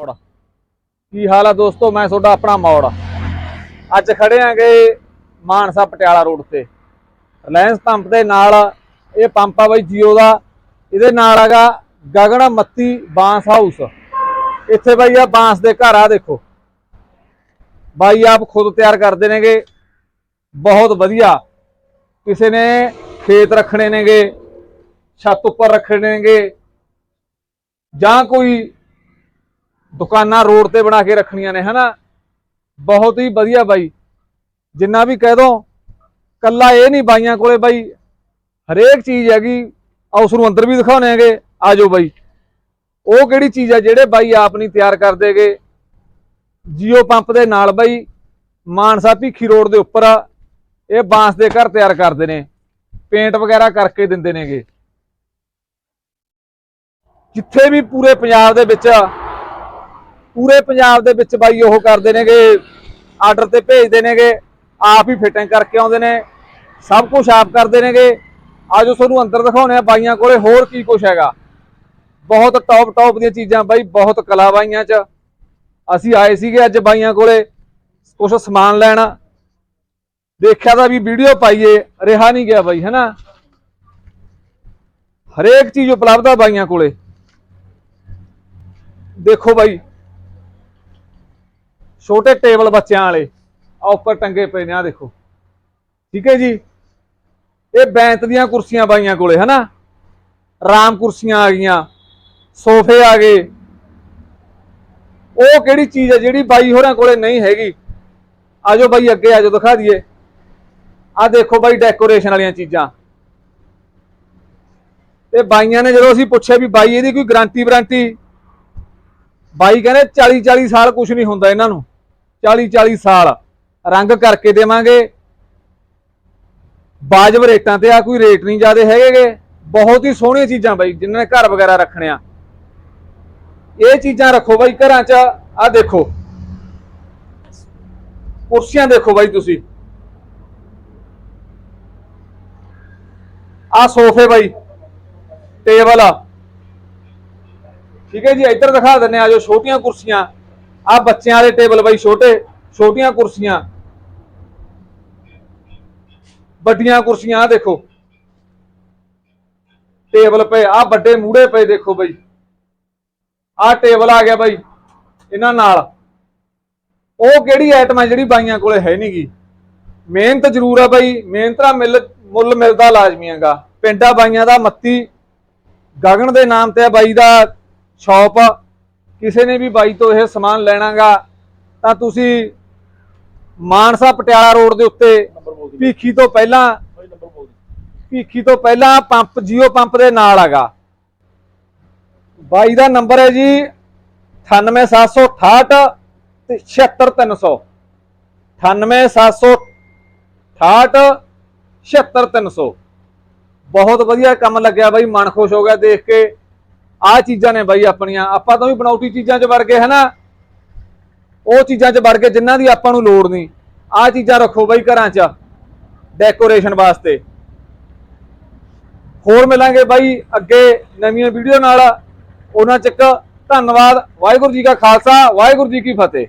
ਮੋੜ। ਕੀ ਹਾਲ ਆ ਦੋਸਤੋ? ਮੈਂ ਤੁਹਾਡਾ ਆਪਣਾ ਮੌੜ। ਅੱਜ ਖੜੇ ਆਂਗੇ ਮਾਨਸਾ ਪਟਿਆਲਾ ਰੋਡ ਤੇ। ਰਿਲਾਇੰਸ ਪੰਪ ਦੇ ਨਾਲ ਇਹ ਪੰਪ ਆ ਬਾਈ ਜੀਓ ਦਾ। ਇਹਦੇ ਨਾਲ ਹੈਗਾ ਗਗਨ ਮੱਤੀ ਬਾਂਸ ਹਾਊਸ। ਇੱਥੇ ਬਾਈ ਆ ਬਾਂਸ ਦੇ ਘਰ ਆ ਦੇਖੋ। ਬਾਈ ਆਪ ਖੁਦ ਤਿਆਰ ਕਰਦੇ ਨੇਗੇ। ਬਹੁਤ ਵਧੀਆ। ਕਿਸੇ ਨੇ ਖੇਤ ਰੱਖਣੇ ਨੇਗੇ। ਛੱਤ ਉੱਪਰ ਰੱਖਣੇ ਨੇਗੇ। ਜਾਂ ਕੋਈ ਦੁਕਾਨਾਂ ਰੋਡ ਤੇ ਬਣਾ ਕੇ ਰੱਖਣੀਆਂ ਨੇ, ਹਨਾ? ਬਹੁਤ ਹੀ ਵਧੀਆ ਬਾਈ। ਜਿੰਨਾ ਵੀ ਕਹਿ ਦੋ, ਕੱਲਾ ਇਹ ਨਹੀਂ ਬਾਈਆਂ ਕੋਲੇ ਬਾਈ, ਹਰੇਕ ਚੀਜ਼ ਹੈਗੀ ਆ ਉਸ ਨੂੰ ਅੰਦਰ ਵੀ ਦਿਖਾਉਣੇ ਹੈਗੇ ਆਜੋ ਬਾਈ। ਉਹ ਕਿਹੜੀ ਚੀਜ਼ ਹੈ ਜਿਹੜੇ ਬਾਈ ਆਪ ਨਹੀਂ ਤਿਆਰ ਕਰਦੇਗੇ ਜੀਓ ਪੰਪ ਦੇ ਨਾਲ ਬਾਈ, ਮਾਨਸਾ ਭੀਖੀ ਰੋਡ ਦੇ ਉੱਪਰ ਇਹ ਬਾਂਸ ਦੇ ਘਰ ਤਿਆਰ ਕਰਦੇ ਨੇ, ਪੇਂਟ ਵਗੈਰਾ ਕਰਕੇ ਦਿੰਦੇ ਨੇਗੇ। ਜਿੱਥੇ ਵੀ ਪੂਰੇ ਪੰਜਾਬ ਦੇ ਵਿੱਚ ਪੂਰੇ ਪੰਜਾਬ ਦੇ ਵਿੱਚ ਬਾਈ ਉਹ ਕਰਦੇ ਨੇਗੇ, ਆਰਡਰ ਤੇ ਭੇਜਦੇ ਨੇਗੇ, ਆਪ ਹੀ ਫਿਟਿੰਗ ਕਰਕੇ ਆਉਂਦੇ ਨੇ, ਸਭ ਕੁਝ ਆਪ ਕਰਦੇ ਨੇਗੇ। ਆਜੋ ਤੁਹਾਨੂੰ ਅੰਦਰ ਦਿਖਾਉਣੇ ਆ ਬਾਈਆਂ ਕੋਲੇ, ਹੋਰ ਕੀ ਕੁਝ ਹੈਗਾ। ਬਹੁਤ ਟੌਪ ਟੌਪ ਦੀਆਂ ਚੀਜ਼ਾਂ ਬਾਈ, ਬਹੁਤ ਕਲਾ ਬਾਈਆਂ 'ਚ। ਅਸੀਂ ਆਏ ਸੀਗੇ ਅੱਜ ਬਾਈਆਂ ਕੋਲੇ ਕੁਝ ਸਮਾਨ ਲੈਣਾ। ਦੇਖਿਆ ਤਾਂ ਵੀ ਵੀਡੀਓ ਪਾਈਏ, ਰਿਹਾ ਨਹੀਂ ਗਿਆ ਬਾਈ, ਹੈਨਾ? ਹਰੇਕ ਚੀਜ਼ ਉਪਲਬਧ ਆ ਬਾਈਆਂ ਕੋਲੇ। ਦੇਖੋ ਬਾਈ ਛੋਟੇ ਟੇਬਲ ਬੱਚਿਆਂ ਵਾਲੇ। ਆ ਉੱਪਰ ਟੰਗੇ ਪਏ ਨੇ ਆ ਦੇਖੋ। ਠੀਕ ਹੈ ਜੀ? ਇਹ ਬੈਂਤ ਦੀਆਂ ਕੁਰਸੀਆਂ ਬਾਈਆਂ ਕੋਲੇ, ਹਨਾ? ਆਰਾਮ ਕੁਰਸੀਆਂ ਆ ਗਈਆਂ, ਸੋਫੇ ਆ ਗਏ। ਉਹ ਕਿਹੜੀ ਚੀਜ਼ ਹੈ ਜਿਹੜੀ ਬਾਈ ਹੋਰਾਂ ਕੋਲੇ ਨਹੀਂ ਹੈਗੀ? ਆਜੋ ਬਾਈ ਅੱਗੇ, ਆਜੋ, ਦਿਖਾ ਦਈਏ। ਆ ਦੇਖੋ ਬਾਈ ਡੈਕੋਰੇਸ਼ਨ ਵਾਲੀਆਂ ਚੀਜ਼ਾਂ। ਤੇ ਬਾਈਆਂ ਨੇ ਜਦੋਂ ਅਸੀਂ ਪੁੱਛਿਆ ਵੀ ਬਾਈ ਇਹਦੀ ਕੋਈ ਗਾਰੰਟੀ ਵਾਰੰਟੀ ਬਾਈ ਕਹਿੰਦੇ 40 40 ਸਾਲ ਕੁਝ ਨਹੀਂ ਹੁੰਦਾ ਇਹਨਾਂ ਨੂੰ। 40 40 ਸਾਲ। ਰੰਗ ਕਰਕੇ ਦੇਵਾਂਗੇ। ਬਾਜਬ ਰੇਟਾਂ ਤੇ ਆ, ਕੋਈ ਰੇਟ ਨਹੀਂ ਜ਼ਿਆਦੇ ਹੈਗੇਗੇ ਬਹੁਤ ਹੀ ਸੋਹਣੀਆਂ ਚੀਜ਼ਾਂ ਬਾਈ, ਜਿਨ੍ਹਾਂ ਨੇ ਘਰ ਵਗੈਰਾ ਰੱਖਣੇ ਆ ਇਹ ਚੀਜ਼ਾਂ ਰੱਖੋ ਬਾਈ ਘਰਾਂ 'ਚ। ਆ ਦੇਖੋ। ਕੁਰਸੀਆਂ ਦੇਖੋ ਬਾਈ ਤੁਸੀਂ। ਆ ਸੋਫੇ ਬਾਈ। ਟੇਬਲ ਆ। ਠੀਕ ਹੈ ਜੀ, ਇੱਧਰ ਦਿਖਾ ਦਿੰਨੇ ਆ ਜੋ ਛੋਟੀਆਂ ਕੁਰਸੀਆਂ। ਆ ਬੱਚਿਆਂ ਵਾਲੇ ਟੇਬਲ ਬਾਈ ਛੋਟੇ, ਛੋਟੀਆਂ ਕੁਰਸੀਆਂ। ਵੱਡੀਆਂ ਕੁਰਸੀਆਂ ਆ ਦੇਖੋ। ਟੇਬਲ ਪਏ ਆ ਵੱਡੇ ਮੂੜੇ ਪਏ ਦੇਖੋ ਬਾਈ। ਆ ਟੇਬਲ ਆ ਗਿਆ ਬਾਈ, ਇਹਨਾਂ ਨਾਲ। ਉਹ ਕਿਹੜੀ ਆਈਟਮ ਹੈ ਜਿਹੜੀ ਬਾਈਆਂ ਕੋਲੇ ਹੈ ਨਹੀਂਗੀ ਮਿਹਨਤ ਜ਼ਰੂਰ ਆ ਬਾਈ, ਮਿਹਨਤ ਦਾ ਮਿਲ, ਮੁੱਲ ਮਿਲਦਾ ਲਾਜ਼ਮੀ ਹੈਗਾ ਪਿੰਡਾ ਬਾਈਆਂ ਦਾ ਮੱਤੀ ਗਗਨ ਦੇ ਨਾਮ ਤੇ ਆ ਬਾਈ ਦਾ ਸ਼ਾਪ। ਕਿਸੇ ਨੇ ਵੀ ਬਾਈ ਤੋਂ ਇਹ ਸਮਾਨ ਲੈਣਾਗਾ ਤਾਂ ਤੁਸੀਂ ਮਾਨਸਾ ਪਟਿਆਲਾ ਰੋਡ ਦੇ ਉੱਤੇ ਭੀਖੀ ਤੋਂ ਪਹਿਲਾਂ ਭੀਖੀ ਤੋਂ ਪਹਿਲਾਂ ਪੰਪ ਜੀਓ ਪੰਪ ਦੇ ਨਾਲ ਹੈਗਾ ਬਾਈ ਦਾ ਨੰਬਰ ਹੈ ਜੀ 98768 ਤੇ 76300 98768 76300 ਬਹੁਤ ਵਧੀਆ ਕੰਮ ਲੱਗਿਆ ਬਾਈ ਮਨ ਖੁਸ਼ ਹੋ ਗਿਆ ਦੇਖ ਕੇ। ਆਹ ਚੀਜ਼ਾਂ ਨੇ ਬਾਈ ਆਪਣੀਆਂ। ਆਪਾਂ ਤਾਂ ਵੀ ਬਣਾਉਟੀ ਚੀਜ਼ਾਂ 'ਚ ਵੜ ਗਏ, ਹਨਾ? ਉਹ ਚੀਜ਼ਾਂ 'ਚ ਵੜ ਕੇ ਜਿਨ੍ਹਾਂ ਦੀ ਆਪਾਂ ਨੂੰ ਲੋੜ ਨਹੀਂ। ਆਹ ਚੀਜ਼ਾਂ ਰੱਖੋ ਬਾਈ ਘਰਾਂ 'ਚ ਡੈਕੋਰੇਸ਼ਨ ਵਾਸਤੇ। ਹੋਰ ਮਿਲਾਂਗੇ ਬਾਈ ਅੱਗੇ ਨਵੀਆਂ ਵੀਡੀਓ ਨਾਲ। ਉਹਨਾਂ ਚੱਕ ਧੰਨਵਾਦ। ਵਾਹਿਗੁਰੂ ਜੀ ਕਾ ਖਾਲਸਾ, ਵਾਹਿਗੁਰੂ ਜੀ ਕੀ ਫਤਿਹ।